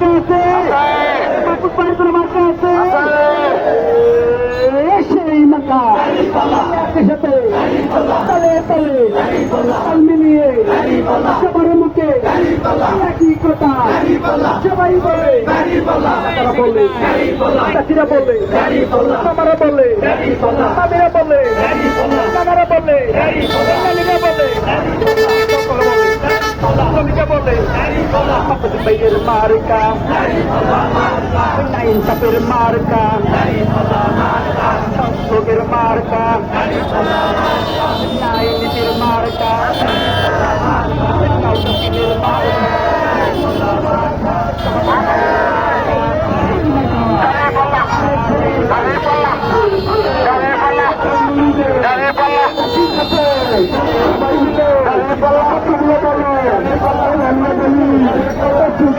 বার্তা আছে। পাকুক পায়ের কোনো বার্তা আছে সেই মাথা। একই সাথে তালে তালে তাল মিলিয়ে সবার মুখে একই কথা। সবাই বলে বলে বলে বলে আপনি ভাইয়ের মার্কা নাইন সাপের মার্কা লোকের মার্কা নাইন নীতির মার্কা কাউন্সিলের মার্কা